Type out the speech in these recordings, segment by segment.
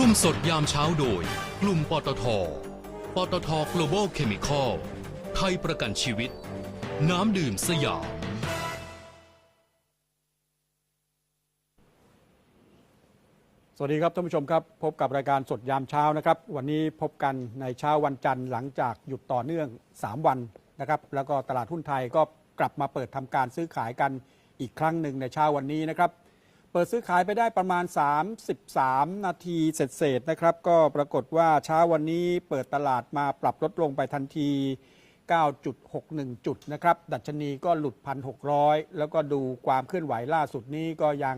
ร่วมสดยามเช้าโดย กลุ่มปตท ปตท Global Chemical ไทยประกันชีวิต น้ำดื่มสยาม สวัสดีครับท่านผู้ชมครับ พบกับรายการสดยามเช้านะครับ วันนี้พบกันในเช้าวันจันทร์หลังจากหยุดต่อเนื่อง 3 วันนะครับ แล้วก็ตลาดหุ้นไทยก็กลับมาเปิดทำการซื้อขายกันอีกครั้งหนึ่งในเช้าวันนี้นะครับ เปิดซื้อขายไปได้ประมาณ 33 นาทีเสร็จๆนะครับ ก็ปรากฏว่าเช้าวันนี้เปิดตลาดมาปรับลดลงไปทันที 9.61 จุดนะครับ ดัชนีก็หลุด 1,600 แล้วก็ดูความเคลื่อนไหวล่าสุดนี้ก็ยัง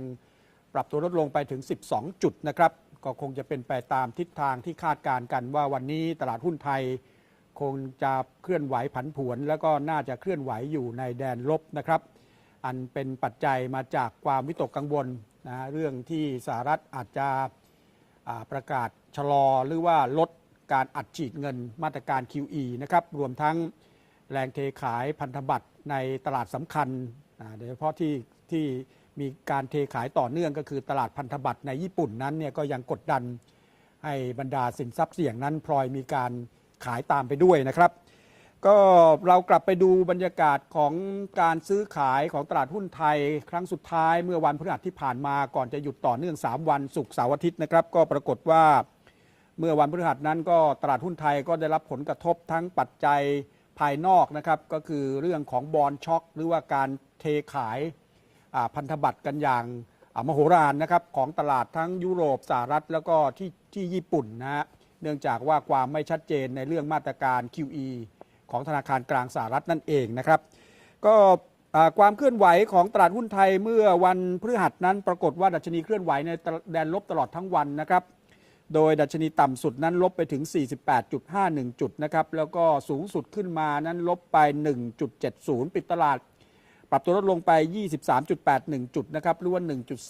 ปรับตัวลดลงไปถึง 12 จุดนะครับ ก็คงจะเป็นไปตามทิศทางที่คาดการกันว่าวันนี้ตลาดหุ้นไทย คงจะเคลื่อนไหวผันผวน แล้วก็น่าจะเคลื่อนไหวอยู่ในแดนลบนะครับ อันเป็นปัจจัยมาจากความวิตกกังวลนะเรื่องที่สหรัฐอาจจะประกาศชะลอหรือว่าลดการอัดฉีดเงินมาตรการ QE นะครับรวมทั้งแรงเทขายพันธบัตรในตลาดสำคัญโดยเฉพาะที่ที่มีการเทขายต่อเนื่องก็คือตลาดพันธบัตรในญี่ปุ่นนั้นเนี่ยก็ยังกดดันให้บรรดาสินทรัพย์เสี่ยงนั้นพลอยมีการขายตามไปด้วยนะครับ ก็เรากลับไปดูบรรยากาศของการซื้อขายของตลาดหุ้นไทย ครั้งสุดท้ายเมื่อวันพฤหัสที่ผ่านมาก่อนจะหยุดต่อเนื่อง 3 วันศุกร์เสาร์อาทิตย์นะครับ ก็ปรากฏว่าเมื่อวันพฤหัสนั้นก็ตลาดหุ้นไทยก็ได้รับผลกระทบทั้งปัจจัยภายนอกนะครับ ก็คือเรื่องของบอลช็อคหรือว่าการเทขายพันธบัตรกันอย่างมโหฬารนะครับของตลาดทั้งยุโรปสหรัฐแล้วก็ที่ที่ญี่ปุ่นนะฮะเนื่องจากว่าความไม่ชัดเจนในเรื่องมาตรการ QE ของธนาคารกลางสหรัฐนั่นเองนะครับ ก็ความเคลื่อนไหวของตลาดหุ้นไทยเมื่อวันพฤหัสนั้น ปรากฏว่าดัชนีเคลื่อนไหวในแดนลบตลอดทั้งวันนะครับ โดยดัชนีต่ำสุดนั้นลบไปถึง 48.51 จุดนะครับ แล้วก็สูงสุดขึ้นมานั้นลบไป 1.70 ปิดตลาด ปรับตัวลดลงไป 23.81 จุดนะครับ หรือว่า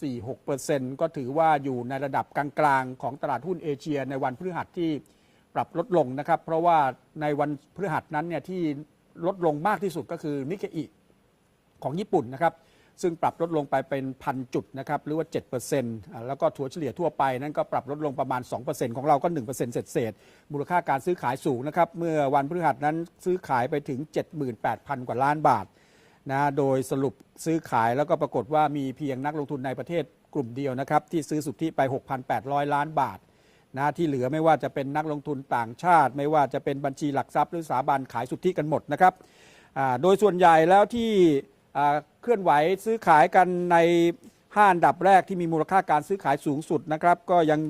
1.46%ก็ถือว่าอยู่ในระดับกลางๆ ของตลาดหุ้นเอเชียในวันพฤหัสที่ ปรับลดลงนะครับ เพราะว่าในวันพฤหัสนั้นเนี่ยที่ลดลงมากที่สุดก็คือนิกเกอิของญี่ปุ่นนะครับ ซึ่งปรับลดลงไปเป็นพันจุดนะครับหรือว่า7%อ่าแล้วก็ถัวเฉลี่ยทั่วไปนั้นก็ปรับลดลงประมาณ 2%ของเราก็ 1%เศษเศษมูลค่าการซื้อขายสูงนะครับ เมื่อวันพฤหัสนั้นซื้อขายไปถึง 78,000 กว่าล้านบาทนะโดยสรุปซื้อขายแล้วก็ปรากฏว่ามีเพียงนักลงทุนในประเทศกลุ่มเดียวนะครับที่ซื้อสุทธิไป 6,800 ล้านบาท นะที่เหลือไม่ว่าจะเป็นนักลงทุนต่างชาติ ไม่ว่าจะเป็นบัญชีหลักทรัพย์หรือสถาบันขายสุทธิกันหมดนะครับโดยส่วนใหญ่แล้วที่เคลื่อนไหวซื้อขายกันในห้าอันดับแรกที่มีมูลค่าการซื้อขายสูงสุดนะครับก็ยัง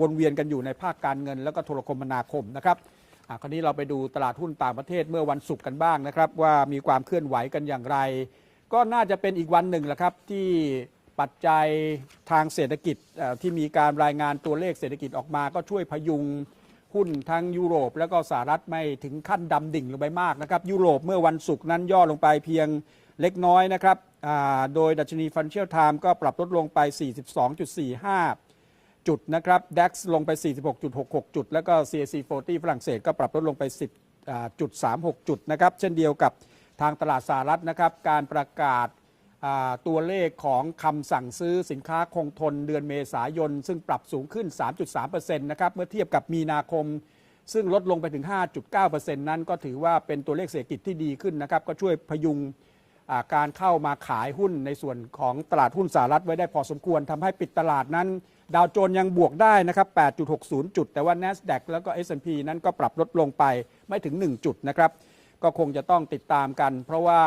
วนเวียนกันอยู่ในภาคการเงิน แล้วก็โทรคมนาคมนะครับคราวนี้เราไปดูตลาดหุ้นต่างประเทศเมื่อวันศุกร์กันบ้างนะครับ ว่ามีความเคลื่อนไหวกันอย่างไร ก็น่าจะเป็นอีกวันหนึ่งแหละครับที่ ปัจจัยทางเศรษฐกิจที่มีการรายงานตัวเลขเศรษฐกิจออกมาก็ช่วยพยุงหุ้นทั้งยุโรป แล้วก็สหรัฐไม่ถึงขั้นดำดิ่งลงไปมากนะครับยุโรปเมื่อวันศุกร์นั้นย่อลงไปเพียงเล็กน้อยนะครับโดยดัชนีฟันเชียลไทม์ก็ปรับลดลงไป 42.45 จุดนะครับ DAX ลงไป 46.66 จุด แล้วก็ CAC 40 ฝรั่งเศสก็ปรับลดลงไป 10.36 จุดนะครับเช่นเดียวกับทางตลาดสหรัฐนะครับการประกาศ ตัวเลขของคำสั่งซื้อสินค้าคงทนเดือนเมษายน ซึ่งปรับสูงขึ้น 3.3%นะครับเมื่อเทียบกับมีนาคม ซึ่งลดลงไปถึง 5.9%นั้น ก็ถือว่าเป็นตัวเลขเศรษฐกิจที่ดีขึ้นนะครับก็ช่วยพยุงการเข้ามาขายหุ้นในส่วนของตลาดหุ้นสหรัฐไว้ได้พอสมควรทำให้ปิดตลาดนั้น ดาวโจนส์ยังบวกได้นะครับ 8.60 จุด แต่ว่า NASDAQ แล้วก็ S&P นั้นก็ปรับลดลงไปไม่ถึง 1 จุดนะครับ ก็คงจะต้องติดตามกัน เพราะว่า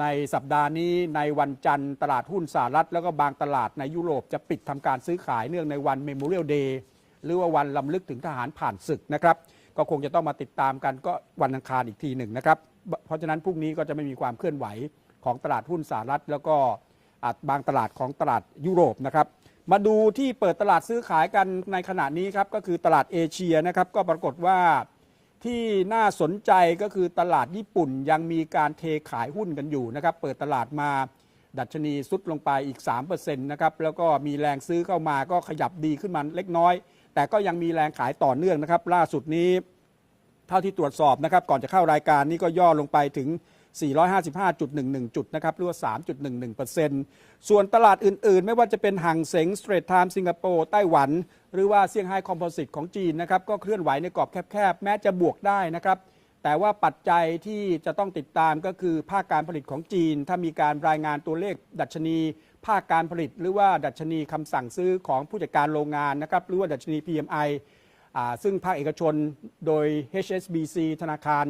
ในสัปดาห์นี้ในวันจันทร์ตลาดหุ้นสหรัฐ แล้วก็บางตลาดในยุโรปจะปิดทำการซื้อขายเนื่องในวัน Memorial Day หรือว่าวันลำลึกถึงทหารผ่านศึกนะครับ ก็คงจะต้องมาติดตามกันก็วันอังคารอีกทีหนึ่งนะครับ เพราะฉะนั้นพรุ่งนี้ก็จะไม่มีความเคลื่อนไหวของตลาดหุ้นสหรัฐ แล้วก็บางตลาดของตลาดยุโรปนะครับ มาดูที่เปิดตลาดซื้อขายกันในขณะนี้ครับก็คือตลาดเอเชียนะครับก็ปรากฏว่า ที่น่าสนใจก็คือตลาดญี่ปุ่นยังมีการเทขายหุ้นกันอยู่นะครับ เปิดตลาดมาดัชนีซุดลงไปอีก 3%นะครับ แล้วก็มีแรงซื้อเข้ามาก็ขยับดีขึ้นมาเล็กน้อย แต่ก็ยังมีแรงขายต่อเนื่องนะครับ ล่าสุดนี้ เท่าที่ตรวจสอบนะครับ ก่อนจะเข้ารายการนี้ก็ย่อลงไปถึง 455.11 จุดนะครับหรือว่า 3.11%ส่วนตลาดอื่นๆ ไม่ว่าจะเป็นห่างเสงสเตรทไทม์สิงคโปร์ไต้หวัน หรือว่าเซี่ยงไฮ้คอมโพสิตของจีนนะครับก็เคลื่อนไหวในกรอบแคบๆ แม้จะบวกได้นะครับแต่ว่าปัจจัยที่จะต้องติดตามก็คือภาคการผลิตของจีน ถ้ามีการรายงานตัวเลขดัชนี ภาคการผลิต หรือว่าดัชนีคำสั่งซื้อของผู้จัดการโรงงานนะครับหรือว่าดัชนี PMI ซึ่งภาคเอกชนโดย HSBC ธนาคาร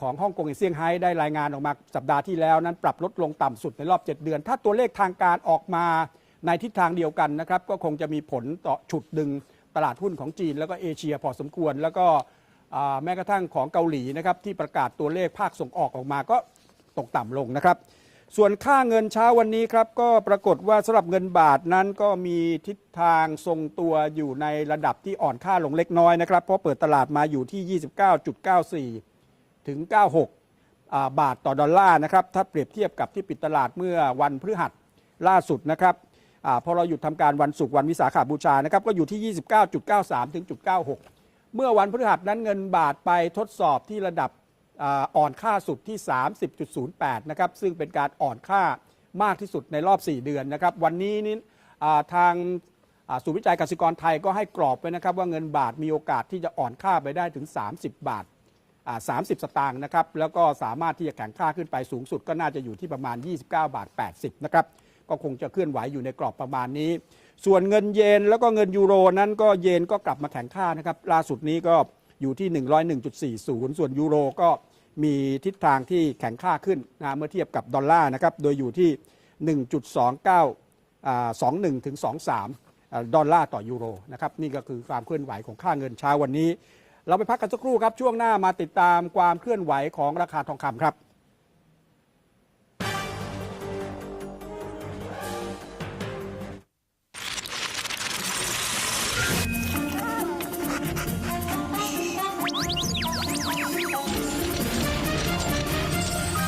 ของฮ่องกงเซี่ยงไฮ้ได้รายงานออกมาสัปดาห์ที่แล้วนั้นปรับลดลงต่ำสุดในรอบ 7 เดือน ถ้าตัวเลขทางการออกมาในทิศทางเดียวกันนะครับก็คงจะมีผลต่อฉุดดึงตลาดหุ้นของจีน แล้วก็เอเชียพอสมควร แล้วก็แม้กระทั่งของเกาหลีนะครับที่ประกาศตัวเลขภาคส่งออกออกมาก็ตกต่ำลงนะครับ ส่วนค่าเงินเช้าวันนี้ครับก็ปรากฏว่าสำหรับเงินบาทนั้นก็มีทิศทางทรงตัวอยู่ในระดับที่อ่อนค่าลงเล็กน้อยนะครับเพราะเปิดตลาดมาอยู่ที่ 29.94 ถึง 96าบาทต่อดอลลาร์นะครับถ้าเปรียบเทียบกับที่ปิดตลาดเมื่อวันพฤหัสล่าสุดนะครับอพอเราหยุดทำการวันศุกร์วันวิสาขาบูชานะครับก็อยู่ที่ 29.93 ถึง 96 เมื่อวันพฤหัสนั้นเงินบาทไปทดสอบที่ระดับอ่อนค่าสุดที่ 30.08 นะครับซึ่งเป็นการอ่อนค่ามากที่สุดในรอบ 4 เดือนนะครับวันนี้นี่อ่าทางศูนย์วิจัยกสิกรไทยก็ให้กรอบไว้นะครับว่าเงินบาทมีโอกาสที่จะอ่อนค่าไปได้ถึง 30 บาท 30 สตางค์นะครับแล้วก็สามารถที่จะแข็งค่าขึ้นไปสูงสุดก็น่าจะอยู่ที่ประมาณ 29 บาท 80 นะครับก็คงจะเคลื่อนไหวอยู่ในกรอบประมาณนี้ ส่วนเงินเยนแล้วก็เงินยูโรนั้นก็เยนก็กลับมาแข็งค่านะครับล่าสุดนี้ก็อยู่ที่ 101.40 ส่วนยูโรก็มีทิศทางที่แข็งค่าขึ้นนะเมื่อเทียบกับดอลลาร์นะครับโดยอยู่ที่ 1.2921ถึง2.3 ดอลลาร์ต่อยูโรนะครับนี่ก็คือความเคลื่อนไหวของค่าเงินเช้าวันนี้ เราไปพักกันสักครู่ครับ ช่วงหน้ามาติดตามความเคลื่อนไหวของราคาทองคำครับ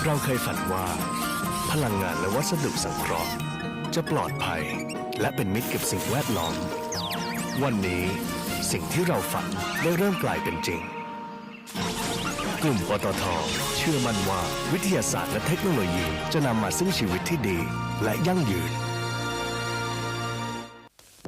เราเคยฝันว่า พลังงานและวัสดุสังเคราะห์ จะปลอดภัย และเป็นมิตรกับสิ่งแวดล้อม วันนี้ สิ่งที่เราฝันได้เริ่มกลายเป็นจริง กลุ่มปตท เชื่อมั่นว่าวิทยาศาสตร์และเทคโนโลยีจะนำมาซึ่งชีวิตที่ดีและยั่งยืน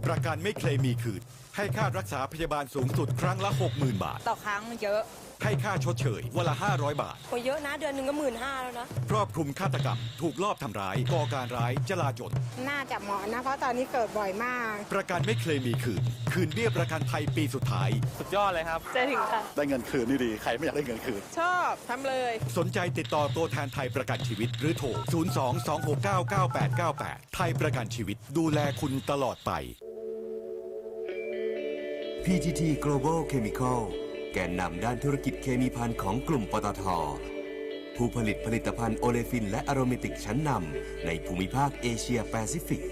ประกันไม่เคลมมีคืนให้ค่ารักษาพยาบาลสูงสุดครั้งละ 60,000 บาท ต่อครั้งมันเยอะให้ค่าชดเชยวันละ 500 บาทโอ้เยอะนะเดือนหนึ่งก็หมื่นห้าแล้วนะ ครอบคลุมฆาตกรรม ถูกลอบทำร้ายก่อการร้ายจลาจลน่าจะเหมาะนะ เพราะตอนนี้เกิดบ่อยมาก ประกันไม่เคลมมีคืน คืนเบี้ยประกันภัยปีสุดท้าย สุดยอดเลยครับจะถึงค่ะ ได้เงินคืนนี่ดี ใครไม่อยากได้เงินคืน ชอบทำเลย สนใจติดต่อตัวแทนไทยประกันชีวิต หรือโทร 02-269-9898 ไทยประกันชีวิตดูแลคุณตลอดไป PTT Global Chemical แกนนำด้านธุรกิจเคมีภัณฑ์ของกลุ่มปตท ผู้ผลิตผลิตภัณฑ์โอเลฟินและอโรเมติกชั้นนำในภูมิภาคเอเชียแปซิฟิก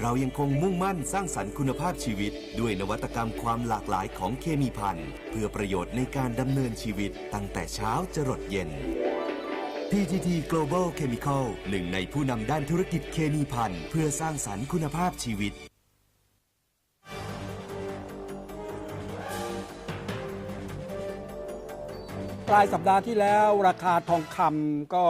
เรายังคงมุ่งมั่นสร้างสรรค์คุณภาพชีวิต ด้วยนวัตกรรมความหลากหลายของเคมีภัณฑ์ เพื่อประโยชน์ในการดำเนินชีวิตตั้งแต่เช้าจรดเย็น PTT Global Chemical หนึ่งในผู้นำด้านธุรกิจเคมีภัณฑ์เพื่อสร้างสรรค์คุณภาพชีวิต ปลายสัปดาห์ที่แล้วราคาทองคำก็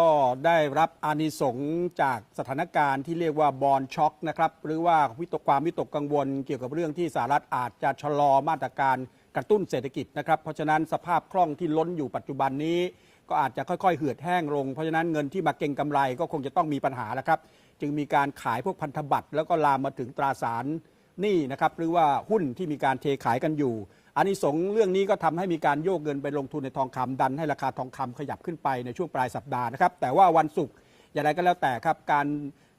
ได้รับอานิสงจากสถานการณ์ที่เรียกว่าบอลช็อคนะครับ หรือว่าวิตกความวิตกกังวลเกี่ยวกับเรื่องที่สหรัฐอาจจะชะลอมาตรการกระตุ้นเศรษฐกิจนะครับ เพราะฉะนั้นสภาพคล่องที่ล้นอยู่ปัจจุบันนี้ ก็อาจจะค่อยๆ เหือดแห้งลง เพราะฉะนั้นเงินที่มาเก็งกำไรก็คงจะต้องมีปัญหาแล้วครับ จึงมีการขายพวกพันธบัตรแล้วก็ลามมาถึงตราสารหนี้นะครับหรือว่าหุ้นที่มีการเทขายกันอยู่ อานิสงส์เรื่องนี้ก็ทำให้มีการโยกเงินไปลงทุนในทองคำดันให้ราคาทองคำขยับขึ้นไปในช่วงปลายสัปดาห์นะครับ แต่ว่าวันศุกร์อย่างไรก็แล้วแต่ครับการ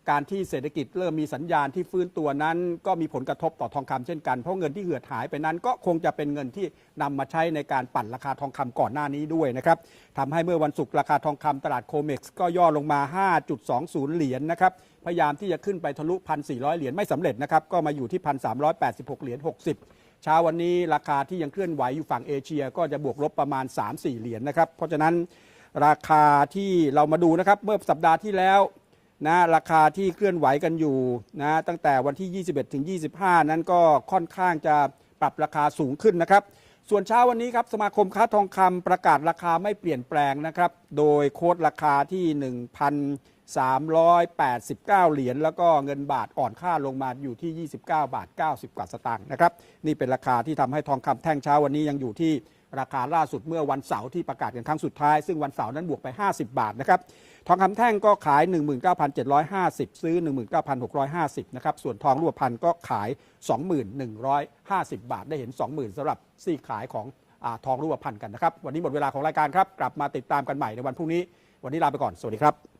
การที่เศรษฐกิจเริ่มมีสัญญาณที่ฟื้นตัวนั้น ก็มีผลกระทบต่อทองคำเช่นกันเพราะเงินที่เหือดหายไปนั้น ก็คงจะเป็นเงินที่นำมาใช้ในการปั่นราคาทองคำก่อนหน้านี้ด้วยนะครับทำให้เมื่อวันศุกร์ราคาทองคำตลาดโคเม็กซ์ก็ย่อลงมา 5.20 เหรียญนะครับพยายามที่จะขึ้นไปทะลุ 1,400 เหรียญไม่สำเร็จนะครับก็มาอยู่ที่ 1,386 เหรียญ 60 เช้าวันนี้ราคาที่ยังเคลื่อนไหวอยู่ฝั่งเอเชีย ก็จะบวกลบประมาณ 3-4 เหรียญนะครับ เพราะฉะนั้นราคาที่เรามาดูนะครับเมื่อสัปดาห์ที่แล้วนะราคาที่เคลื่อนไหวกันอยู่นะตั้งแต่วันที่ 21ถึง25 นั้นก็ค่อนข้างจะปรับราคาสูงขึ้นนะครับ ส่วนเช้าวันนี้ครับสมาคมค้าทองคำประกาศราคาไม่เปลี่ยนแปลงนะครับ โดยโค้ดราคาที่ 389 เหรียญแล้วก็เงินบาทอ่อนค่าลงมาอยู่ที่ 29 บาท 90 กว่าสตางค์นะครับนี่เป็นราคาที่ทำให้ทองคำแท่งเช้าวันนี้ยังอยู่ที่ราคาล่าสุดเมื่อวันเสาร์ที่ประกาศกันครั้งสุดท้าย ซึ่งวันเสาร์นั้นบวกไป 50 บาทนะครับทองคำแท่งก็ขาย 19,750 ซื้อ 19,650 นะครับส่วนทองรูปพรรณก็ขาย 21,150 บาท ได้เห็น 20,000สำหรับซี่ขายของอทองรูปพรรณกันนะครับวันนี้หมดเวลาของรายการครับกลับมาติดตามกันใหม่ในวันพรุ่งนี้ วันนี้ลาไปก่อนสวัสดีครับ